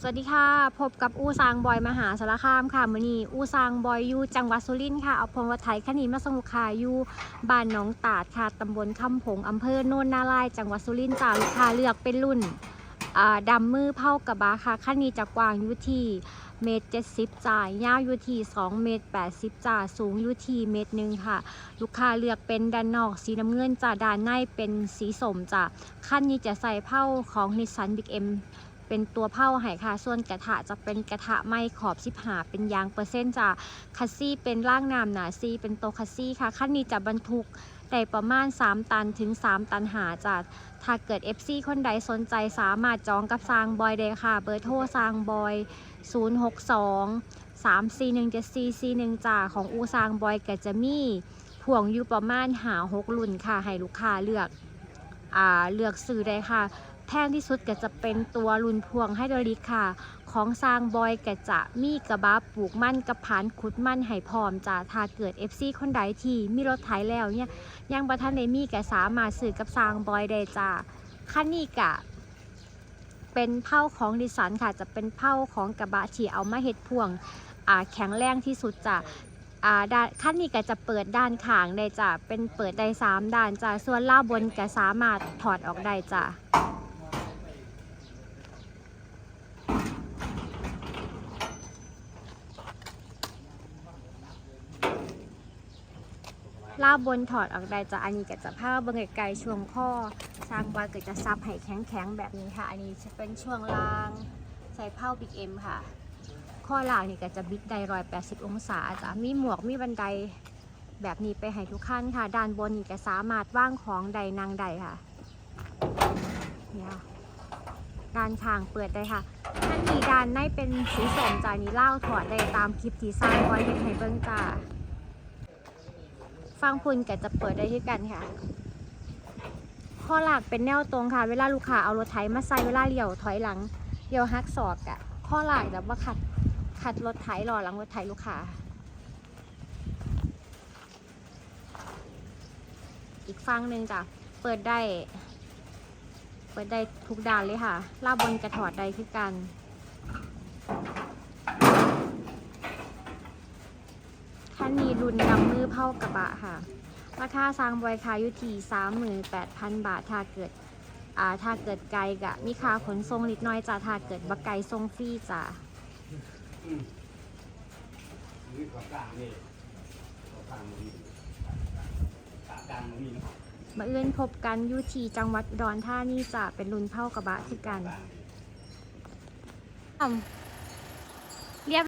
สวัสดีค่ะ พบกับอูซางบอยมหาสารคามค่ะมื้อนี้อูซางบอยอยู่จังหวัดสุรินทร์ค่ะเอาพงรถไถคันนี้มาส่งลูกค้าอยู่บ้านหนองตาดค่ะตำบลคำผงอำเภอโนนนารายจังหวัดสุรินทร์จ้าลูกค้าเลือกเป็นรุ่นดำมือเผากระบะค่ะคันนี้จะกว้างอยู่ที่เมตรเจ็ดสิบจ่ายยาวอยู่ที่สองเมตรแปดสิบจ่าสูงอยู่ที่เมตรหนึ่งค่ะ ลูกค้าเลือกเป็นด้านนอกสีน้ำเงินจ่าด้านในเป็นสีสมจ้ะคันนี้จะใส่เผาของนิสสันบิ๊กเอ็ม เป็นตัวเผาไหค่ะ ส่วนกระทะจะเป็นกระทะไม้ขอบชิบหาเป็นยางเปอร์เซ็นต์จ้ะคัสซี่เป็นร่างนามหนาซีเป็นโตคัสซี่ค่ะขั้นนี้จะบรรทุกได้ประมาณ 3 ตันถึง 3 ตันหาจ้ะถ้าเกิด FC คนใดสนใจสามารถจองกับซางบอยได้ค่ะ เบอร์โทรซางบอย 062 341 7441จ้าของอูซางบอยก็จะมีพ่วงอยู่ประมาณหาหกรุ่นค่ะ ให้ลูกค้าเลือกอ่าเลือกซื้อได้ค่ะ แพงที่สุดก็จะเป็นตัวรุนพวงไฮดรอลิกค่ะ ของสร้างบอยก็จะมีกระบะปลูกมั่นกับผานขุดมั่นให้พร้อมจ้าถ้าเกิด FC คนใดที่มีรถไถแล้วเนี่ยยังบัทันได้มีก็สามารถซื้อกับสร้างบอยได้จ้าคันนี้กะเป็นเผ้าของดิสันค่ะ จะเป็นเผ้าของกระบะที่เอามาเฮ็ดพวงอ่าแข็งแรงที่สุดจ้ะอ่าด้านขั้นนี้ก็จะเปิดด้านข้างได้จ้ะ เป็นเปิดได้สามด้านจ้ะ ส่วนล่าบนก็สามารถถอดออกได้จ้ะ ลาบบนถอดออกได้จากอันนี้ก็จะผ้าเบิ่งไกลๆช่วงข้อสร้างบอยก็จะซับให้แข็งๆแบบนี้ค่ะ อันนี้จะเป็นช่วงล่างใส่เผ้าบิ๊กเอ็มค่ะ ข้อล่างนี่ก็จะบิดได้ร้อยแปดสิบองศาจ้ะมีหมวกมีบันไดแบบนี้ไปให้ทุกขั้นค่ะ ด้านบนนี่ก็สามารถว่างของใดนางใดค่ะเนี่ยด้านข้างเปิดได้ค่ะท่านมีด้านในเป็นสีสมจานี้เล่าถอดได้ตามคลิปที่สร้างไว้เฮ็ดให้เบิ่งจ้า ฟังพุนก็จะเปิดได้ที่กันค่ะข้อหลักเป็นแนวตรงค่ะ เวลาลูกค้าเอารถไถมาใส่เวลาเลี้ยวถอยหลังเลี้ยวฮักศอกอะข้อหลักแบบว่าขัดขัดรถไถรอหลังรถไถลูกค้าอีกฟังหนึ่งจ้ะเปิดได้ เปิดได้ทุกด้านเลยค่ะลาบบนกระถอดได้คือกัน นนี้รุ่นนำมือเผากระบะค่ะ ราคาสร้างบอยขาอยู่ที่ 38,000 บาท ถ้าเกิดอ่าถ้าเกิดไกลกะมีค่าขนส่งนิดน้อยจ้ะถ้าเกิดบักไกลส่งฟรีจ้ะนี่ขอกลางนี่ขอกลางมันมีขากลางมันมีนะมาเอื้อนพบกันอยู่ที่จังหวัดอุดรธานีจ้ะเป็นรุ่นเผากระบะคือกันกลางอ้ำ